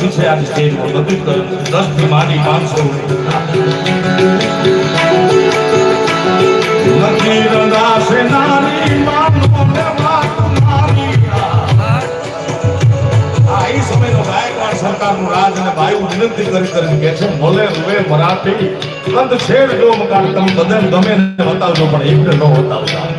પછી છે આ સ્ટેજમાં બધું દસથી માંડી પાંચસો નથી રંગાશે નારી માનો સરકારનું રાજ અને ભાઈ વિનંતી કરી કરીને છે મોલે રૂવે મરાઠી અંત છેડ જો મકાન તમે બધા ગમે ને બતાવજો પણ એક ન બતાવતા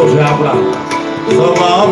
લોકગીતો છે આપણા સવા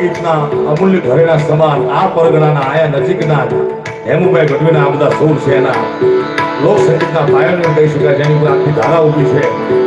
સૌરાષ્ટ્ર લોક સંગીતના અમૂલ્ય ઘરેણા સમાન આ પરગણાના આયા નજીકના હેમુભાઈ ગઢવીના આ બધા સૌર છે એના લોક સંગીતના પાયોનિયર કહી શકાય, જેની ઉપર આખી ધારા ઊભી છે.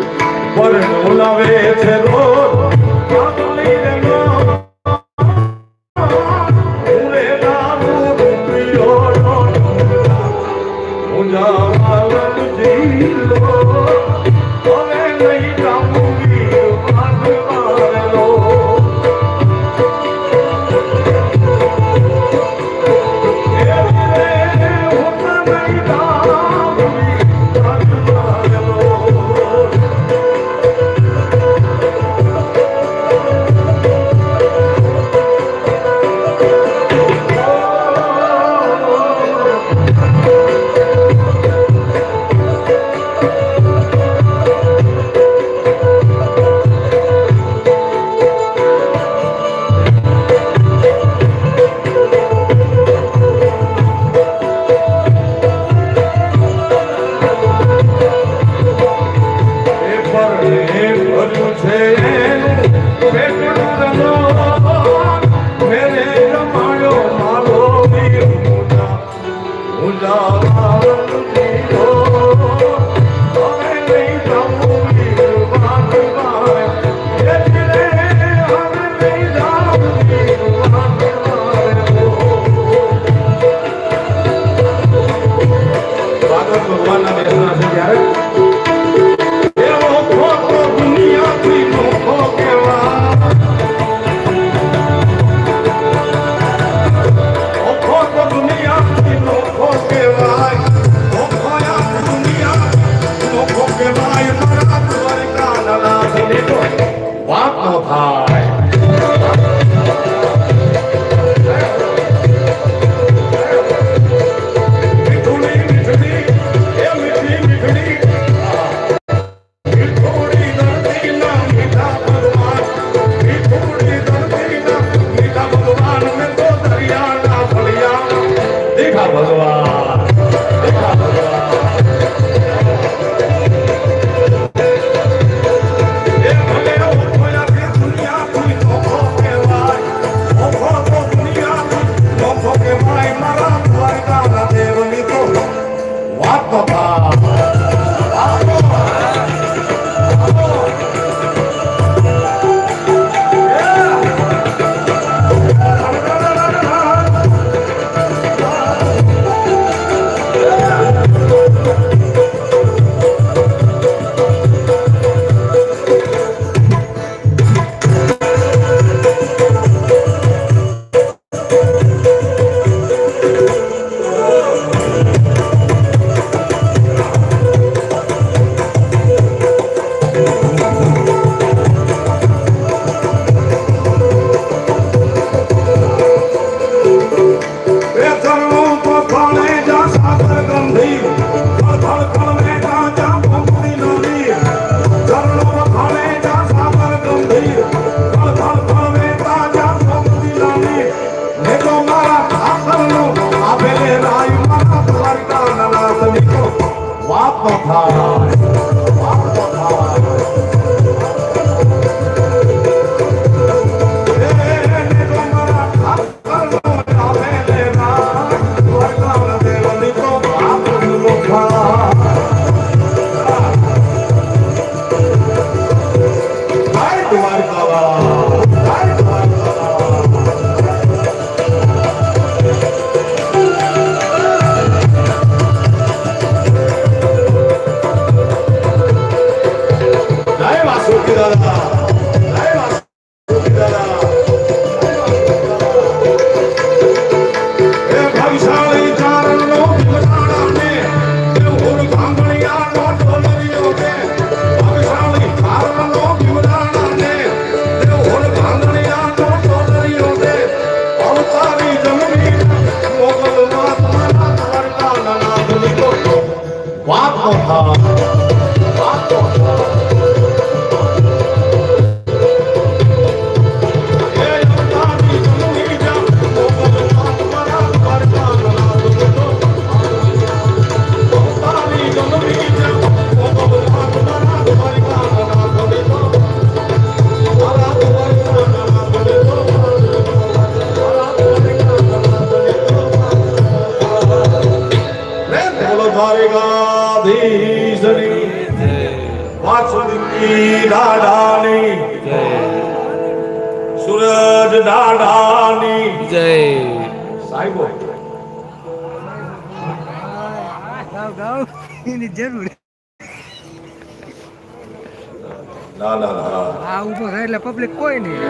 નહીં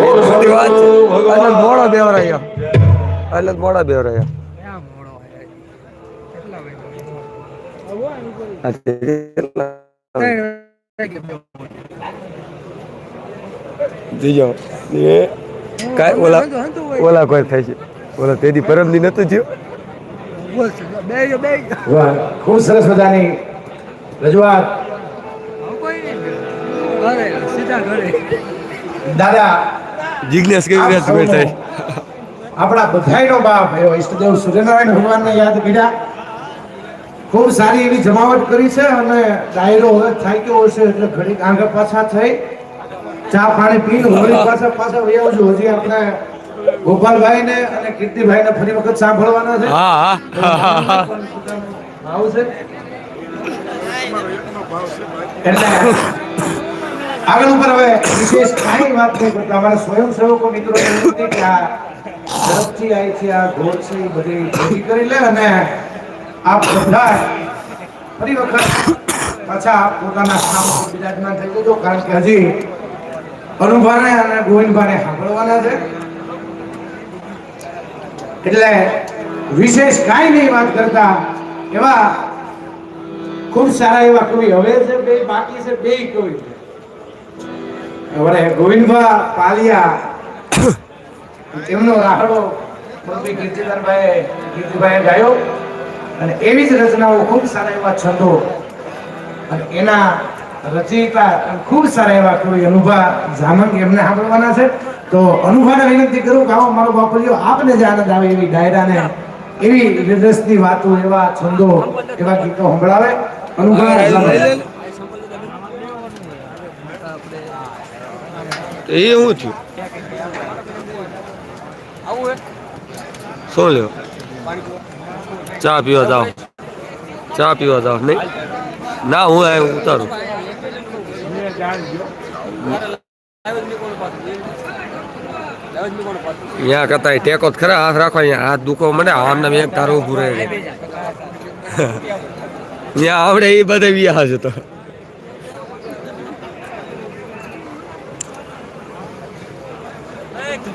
બોલો મોટી વાત એટલે મોડા બેવરાયો. એટલે મોડા બેવરાયો. ક્યાં મોડો જીજો એ કાંઈ ઓલા ઓલા કોઈ થાય છે. ઓલા તેદી પરમદી નતું થયું. ખૂબ સરસ મજાની રજૂઆત. સીધા ઘરે. દાદા જિજ્ઞાસ કેવી રીતે થાય આપણા બધાયનો બાપ એવો ઈષ્ટદેવ સૂર્યનારાયણ ભગવાનને યાદ કર્યા. ખૂબ સારી એવી જમાવટ કરી છે અને ડાયરો હવે થાય ગયો હશે એટલે ઘડીક આગળ પાછા થઈ. ચા પાણી પીને હોળી પાછા પાછા વહી આવજો હજી આપણે ગોપાલભાઈને અને કીર્તિભાઈને ફરી વખત સાંભળવાના છે. હા હા. છે. એટલે આગળ ઉપર હવે વિશેષ કાંઈ વાત નહીં કરતા અમારા સ્વયંસેવકો મિત્રો કે આ ઝડપથી આવી છે, આ ઘોડ છે, એ બધી ભેગી કરી લે અને આપ બધા ફરી વખત પાછા પોતાના સ્થાન પર બિરાજમાન થઈ જજો, કારણ કે હજી અનુભાને અને ગોવિંદભાને સાંભળવાના છે. એટલે વિશેષ કાંઈ નહીં વાત કરતા, એવા ખૂબ સારા એવા કવિ હવે છે, બે બાકી છે, બે કવિ હવે ગોવિંદભા પાલિયા તેમનો રાહડો મંત્રી કીર્તિધરભાઈ કીર્તિભાઈ ગાયો. અને એવી જ રચનાઓ ખૂબ સારા એવા છંદો. અને એના રચયિતા ખૂબ સારા એવા કવિ અનુભા જામંગ એમને સાંભળવાના છે. તો અનુભાને વિનંતી કરું કે આવો મારો બાપુજીઓ આપને જે આનંદ આવે એવી ડાયરાને એવી રસની વાતો એવા છંદો એવા ગીતો સંભળાવે. અનુભા એ શું થયું શું લ્યો? ચા પીવા જાઓ. ચા પીવા જાઓ. નહીં? ના હું આ ઉતારું. ત્યાં કરતા ટેકો જ ખરા હાથ રાખો અહીંયા. હાથ દુખો મને આમને એક તારું ઊભું રહે ત્યાં આવડે એ બધે વ્યાહ છે તો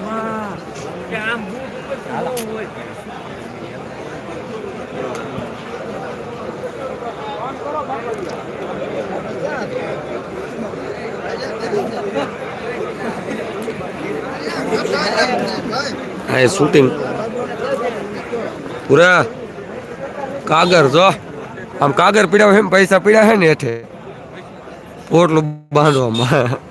હા, એ શૂટિંગ પૂરા કાગર, જો. આમ કાગર પીડ્યા એમ પૈસા પીડા હે ને હેઠે. પોટલું બાંધવામાં.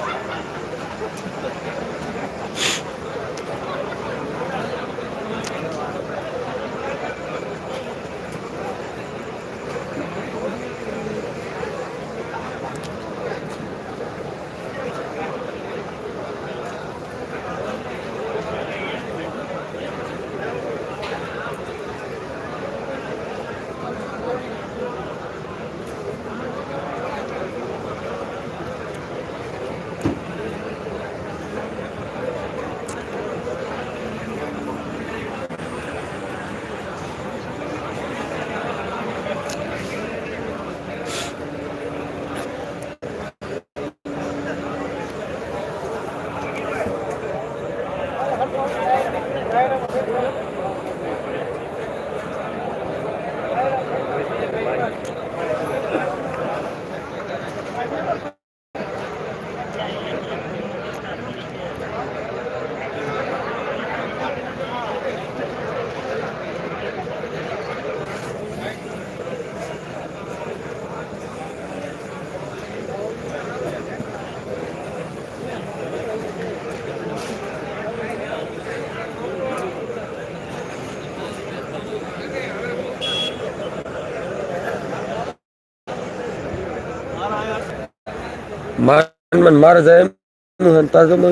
મને મારે જાય એમ તાર તો મને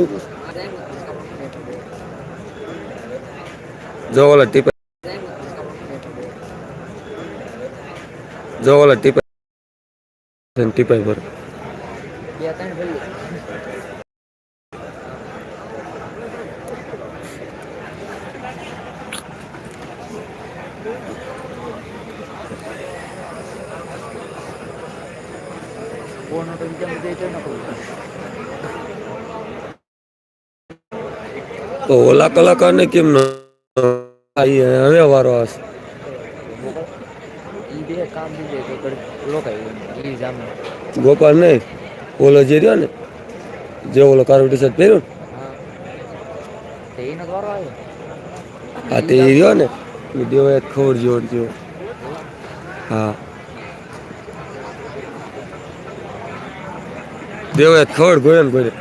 જો ઓલા ટીપે જો ઓલા ટીપે ટીપાઈ પર તો ઓલા કલાકાર ને કલાકારને કેમ ન હવે વારો આવશે ગોપાલ નહીં ઓલો જે રહ્યો ને? જે ઓલો કારો ટી શર્ટ પહેર્યો ને, હા. તે રહ્યો ને? દેવો એક ખબર જોડ જો હા. દેવો ખબર ગોયો ને ગોયો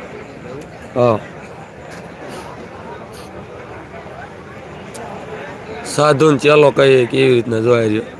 હા. સાધુ ચેલો કહીએ કેવી રીતના જોયા રહ્યો.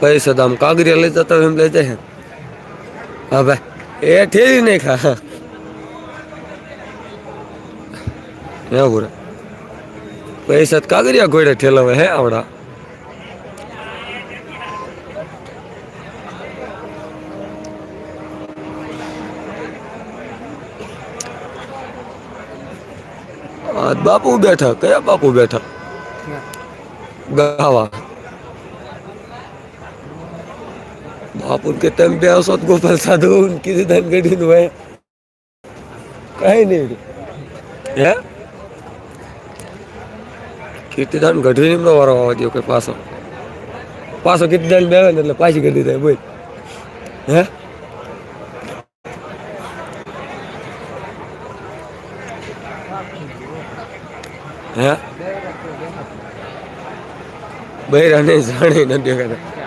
પૈસા તો આમ કાગરિયા લઈ જતા એમ લઈ જાય. હા ભાઈ એ ઠેરી નહીં ખા. હે પૂરા પૈસા કાગરિયા ઘોડે ઠેલાવે હે આવડા. બાપુ બેઠા કયા બાપુ બેઠા? ગાવા. તેમ બે આવશો તો ગોપાલ સાધુ કીધું તને ગઢી નું હોય કઈ નહીં હે? કીર્તિદાન ગઢવી નિમનો વારો આવવા દો કે પાછો. પાછો કીર્તિદાન બે આવે ને એટલે પાછી ગઢી થાય બોલ. હે? હે? બૈરા નહીં જાણે નથી દેખાતા.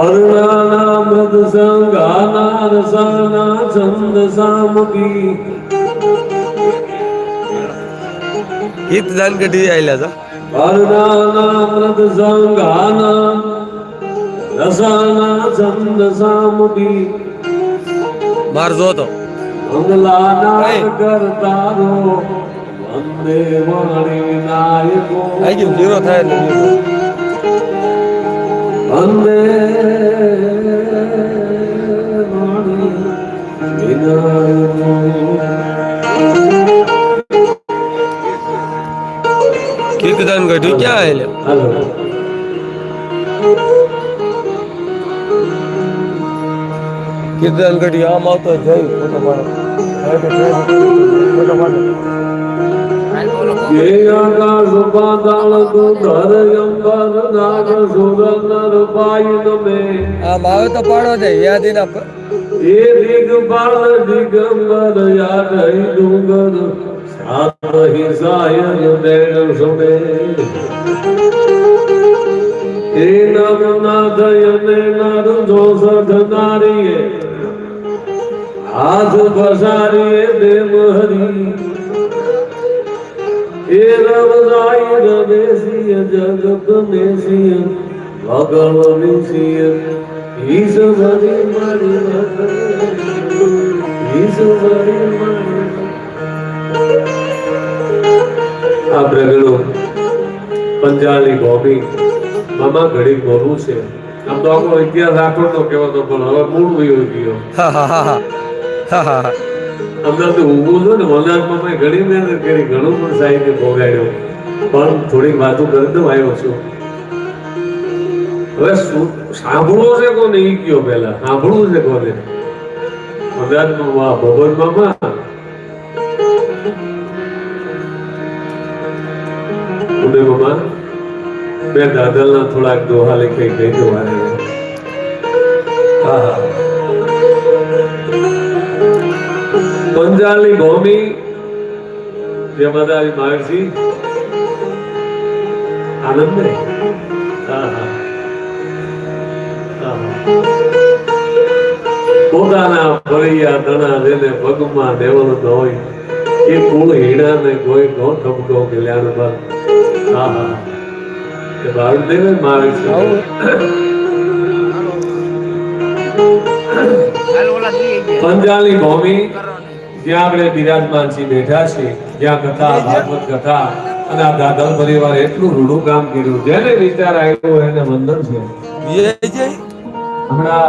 અરુણાના મૃદ સંગાના રસાના છંદ સામગી ગીત દાન કઢી આયેલા હતા અરુણાના મૃદ સંગાના રસાના છંદ સામગી માર જોતો મંગલાના કરતારો વંદે વાણી નાયકો. આઈ ગયું જીરો થાય એટલે જીરો. વંદે વાણી વિનાયકો. કીર્તન ગઢી ક્યાં એટલે હાલો. કીર્તન ઘડી આમ આવતો જય ફોટો પાડો. આમ આવે તો પાડો છે યાદી ના એ દિગપાલ દિગંબર યાદ ડુંગર સાત હિસાય મેળ સુમે એ નમ નાદય ને નર જો સધનારીએ હાથ પસારીએ દેવ હરી. એ રવદાય રવેશીય જગત મેશીય ભરી ઈશ્વરી ઈશ ભરી મારી આ પ્રગણો પંજાલી ગોમી મામા ઘડી બોલવું છે. આમ તો આપણો ઇતિહાસ આખો તો કેવો તો પણ હવે મૂળ વયો ગયો. હા હા હા અમદાવાદ ઊભું છું ને વનરાજ મેં ઘણી મહેનત કરી, ઘણું પણ સાહિત્ય ભોગાડ્યો. પણ થોડીક વાતો કરી દઉં, આવ્યો છું. હવે સાંભળવો છે કોને? એ કયો પહેલા, સાંભળવું છે કોને? વનરાજ વાહ ભગવાન મામા ઉદય મામા દાદલના થોડાક દોહા લખી કહી દો મારે હા હા. પંજાલી ભૂમિ જે મદારી મહર્ષિ આનંદ હા. પોતાના ફળિયા તણા જેને પગમાં દેવલ હોય એ કુળ હીણા ને કોઈ નો ઠપકો કલ્યાણ પર હા હા. એ ભારત દેવે મહર્ષિ હાલ ઓલા જઈએ ગયા. પંજાલી ભૂમિ જ્યાં આપણે બિરાજમાનજી બેઠા છે જ્યાં કથા ભાગવત કથા અને આ દાદર પરિવાર એટલું રૂડું કામ કર્યું. જેને વિચાર આવ્યો એને વંદન છે. હમણાં